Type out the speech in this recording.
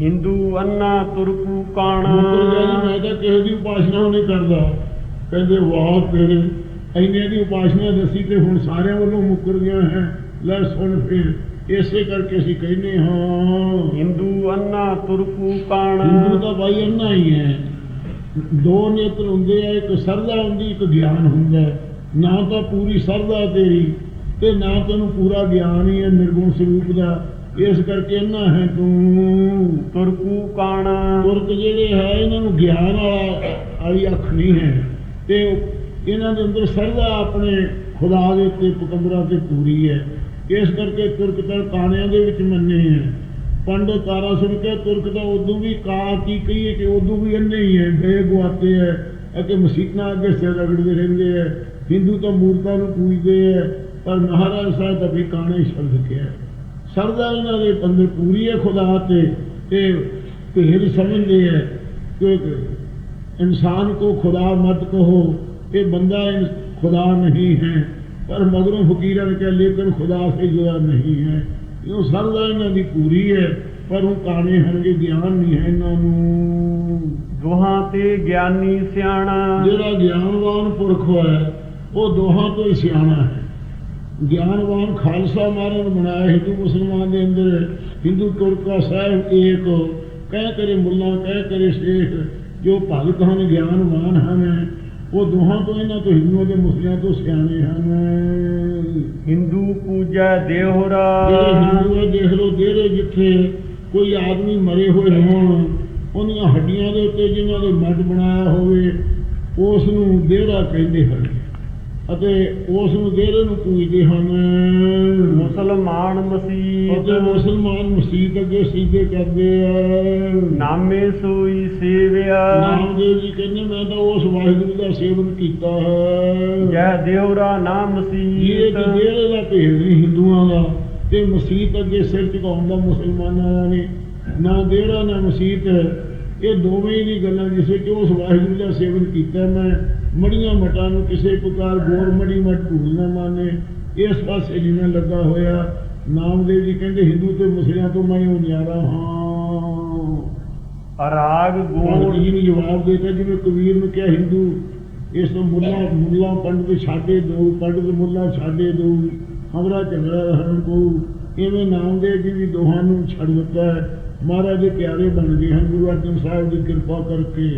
ਹਿੰਦੂ ਅੰਨਾ ਤੁਰਕੂ ਕਾਣਾ। ਮੁੱਕਰ ਗਿਆ ਜੀ ਮੈਂ ਤਾਂ ਕਿਸੇ ਦੀ ਉਪਾਸਨਾ ਨਹੀਂ ਕਰਦਾ। ਕਹਿੰਦੇ ਵਾਹ ਤੇਰੇ ਐਨੇ ਦੀ ਉਪਾਸਨਾ ਦੱਸੀ ਤੇ ਹੁਣ ਸਾਰਿਆਂ ਵੱਲੋਂ ਮੁੱਕਰ ਗਿਆ ਹੈ। ਲੈ ਸੁਣ ਫਿਰ ਇਸੇ ਕਰਕੇ ਅਸੀਂ ਕਹਿੰਦੇ ਹਾਂ। ਹਿੰਦੂ ਅੰਨਾ ਤੁਰਕੂ ਕਾਣਾ। ਹਿੰਦੂ ਤਾਂ ਬਾਈ ਇੰਨਾ ਹੀ ਹੈ। ਦੋ ਨੇਤਰ ਹੁੰਦੇ ਆ ਇੱਕ ਸਰਦਾ ਹੁੰਦੀ ਇੱਕ ਗਿਆਨ ਹੁੰਦਾ। ਨਾ ਤਾਂ ਪੂਰੀ ਸਰਦਾ ਤੇਰੀ ਤੇ ਨਾ ਤੈਨੂੰ ਪੂਰਾ ਗਿਆਨ ਹੀ ਹੈ ਨਿਰਗੁਣ ਸਰੂਪ ਦਾ। ਇਸ ਕਰਕੇ ਇੰਨਾ ਹੈ ਤੂੰ। ਤੁਰਕੂ ਕਾਣਾ। ਤੁਰਕ ਜਿਹੜੇ ਹੈ ਇਹਨਾਂ ਨੂੰ ਗਿਆਨ ਵਾਲਾ ਵਾਲੀ ਅੱਖ ਨਹੀਂ ਹੈ। ਤੇ ਇਹਨਾਂ ਦੇ ਅੰਦਰ ਸਰਦਾ ਆਪਣੇ ਖੁਦਾ ਦੇ ਉੱਤੇ ਪਕੰਦਰਾ ਤੇ ਪੂਰੀ ਹੈ। ਇਸ ਕਰਕੇ ਤੁਰਕ ਤਾਂ ਕਾਣਿਆਂ ਦੇ ਵਿੱਚ ਮੰਨੇ ਹੈ। ਪੰਡਤ ਤਾਰਾ ਸੁਣ ਕੇ ਤੁਰਕ ਤਾਂ ਉਦੋਂ ਵੀ ਕਾ ਕੀ ਕਹੀਏ ਕਿ ਉਦੋਂ ਵੀ ਇੰਨੇ ਹੀ ਹੈ ਗਏ ਗੁਆਤੇ ਹੈ ਅਤੇ ਮਸੀਤਾਂ ਅੱਗੇ ਸਿਰ ਰਗੜਦੇ ਰਹਿੰਦੇ ਹੈ। ਹਿੰਦੂ ਤਾਂ ਮੂਰਤਾਂ ਨੂੰ ਪੂਜਦੇ ਹੈ ਪਰ ਮਹਾਰਾਜ ਸਾਹਿਬ ਤਾਂ ਵੀ ਕਾਣੇ ਸ਼ਬਦ ਕਿਹਾ ਸਰਦਾ ਇਹਨਾਂ ਦੇ ਅੰਦਰ ਪੂਰੀ ਹੈ ਖੁਦਾ ਤੇ ਤੇ ਭੇਦ ਸਮਝਦੇ ਹੈ ਕਿ ਇਨਸਾਨ ਕੋ ਖੁਦਾ ਮਤ ਕਹੋ ਇਹ ਬੰਦਾ ਖੁਦਾ ਨਹੀਂ ਹੈ ਪਰ ਮਗਰੋਂ ਫਕੀਰਾਂ ਨੇ ਕਿਹਾ ਲੇਕਿਨ ਖੁਦਾ ਸੇ ਜੁਦਾ ਨਹੀਂ ਹੈ। ਇਹ ਸਰਦਾ ਇਹਨਾਂ ਦੀ ਪੂਰੀ ਹੈ ਪਰ ਉਹ ਕਾਣੇ ਹਨਗੇ ਗਿਆਨ ਨਹੀਂ ਹੈ ਇਹਨਾਂ ਨੂੰ। ਦੋਹਾਂ ਤੇ ਗਿਆਨੀ ਸਿਆਣਾ। ਜਿਹੜਾ ਗਿਆਨਵਾਨ ਪੁਰਖ ਹੈ ਉਹ ਦੋਹਾਂ ਤੋਂ ਹੀ ਸਿਆਣਾ ਹੈ। ਗਿਆਨਵਾਨ ਖਾਲਸਾ ਮਹਾਰਾਜ ਨੇ ਬਣਾਇਆ ਹਿੰਦੂ ਮੁਸਲਮਾਨ ਦੇ ਅੰਦਰ ਹਿੰਦੂ ਤੁਰਕਾ ਸਾਹਿਬ ਏਕ ਕਹਿ ਕਰੇ ਮੁੱਲਾ ਕਹਿ ਕਰੇ ਸ਼ੇਖ ਜੋ ਭਗਤ ਹਨ ਗਿਆਨਵਾਨ ਹਨ ਉਹ ਦੋਹਾਂ ਤੋਂ ਇਹਨਾਂ ਤੋਂ ਹਿੰਦੂਆਂ ਦੇ ਮੁਸਲਿਮਾਂ ਤੋਂ ਸਿਆਣੇ ਹਨ। ਹਿੰਦੂ ਪੂਜਾ ਦੇਹੁਰਾ। ਜਿਹੜੇ ਹਿੰਦੂ ਦੇਖ ਲਓ ਜਿਹੜੇ ਜਿੱਥੇ ਕੋਈ ਆਦਮੀ ਮਰੇ ਹੋਏ ਹੋਣ ਉਹਦੀਆਂ ਹੱਡੀਆਂ ਦੇ ਉੱਤੇ ਜਿਨ੍ਹਾਂ ਦੇ ਮੱਡ ਬਣਾਇਆ ਹੋਵੇ ਉਸ ਨੂੰ ਦੇਹਰਾ ਕਹਿੰਦੇ ਹਨ। ਅਤੇ ਉਸ ਨੂੰ ਦੇਹਰੇ ਨੂੰ ਪੂਜਦੇ ਹਨ। ਮੁਸਲਮਾਨ ਅਤੇ ਮਸੀਤ ਮੁਸਲਮਾਨ ਮਸਜਿਦ ਅੱਗੇ ਸਿੱਧੇ ਕਰਦੇ ਆ। ਨਾਮੇ ਸੋਈ ਸੇਵਿਆ। ਨਾਮਦੇਵ ਜੀ ਕਹਿੰਦੇ ਮੈਂ ਤਾਂ ਉਸ ਵਾਹਿਗੁਰੂ ਦਾ ਸੇਵਨ ਕੀਤਾ ਹੈ। ਜੈ ਦੇਹੁਰਾ ਨਾ ਇਹ ਮਸੀਤ ਕਿ ਦੇਹਰੇ ਦਾ ਭੇਦ ਨਹੀਂ ਹਿੰਦੂਆਂ ਦਾ ਤੇ ਮਸਜਿਦ ਅੱਗੇ ਸਿਰ ਝੁਕਾਉਣ ਦਾ ਮੁਸਲਮਾਨਾਂ ਨਹੀਂ। ਨਾ ਦੇਹਰਾ ਨਾ ਮਸਜਿਦ ਇਹ ਦੋਵੇਂ ਹੀ ਗੱਲਾਂ ਜਿਸ ਵਿੱਚ ਉਸ ਵਾਹਿਗੁਰੂ ਦਾ ਸੇਵਨ ਕੀਤਾ ਮੈਂ ਮੜੀਆਂ ਮਟਾਂ ਨੂੰ ਕਿਸੇ ਪ੍ਰਕਾਰ ਗੋਰ ਮੜੀ ਮਟ ਭੂਲ ਨਾ ਮਾਨੇ। ਇਸ ਪਾਸੇ ਜਿਵੇਂ ਲੱਗਾ ਹੋਇਆ ਨਾਮਦੇਵ ਜੀ ਕਹਿੰਦੇ ਹਿੰਦੂ ਤੇ ਮੁਸਲਿਮਾਂ ਤੋਂ ਮੈਂ ਉਹ ਨਿਆਰਾ ਹਾਂ। ਅਰਾਗ ਗੁਣ ਗੁਣ ਜੀ ਨੂੰ ਜਵਾਬ ਦੇਤਾ ਜਿਵੇਂ ਕਬੀਰ ਨੂੰ ਕਿਹਾ ਹਿੰਦੂ ਇਸ ਤੋਂ ਮੁੱਲਾ ਮੁੱਲਾ ਪੰਡਤ ਛਾਡੇ ਦੋ ਪੰਡਤ ਮੁੱਲਾ ਛਾਡੇ ਦੋ ਹਮਰਾ ਝਗੜਾ ਰਹਿਣ ਕੋ। ਇਵੇਂ ਨਾਮਦੇਵ ਜੀ ਵੀ ਦੋਹਾਂ ਨੂੰ ਛੱਡ ਦਿੱਤਾ। ਮਹਾਰਾਜ ਦੇ ਪਿਆਰੇ ਬਣ ਗਏ ਹਨ ਗੁਰੂ ਅਰਜਨ ਸਾਹਿਬ ਦੀ ਕਿਰਪਾ ਕਰਕੇ।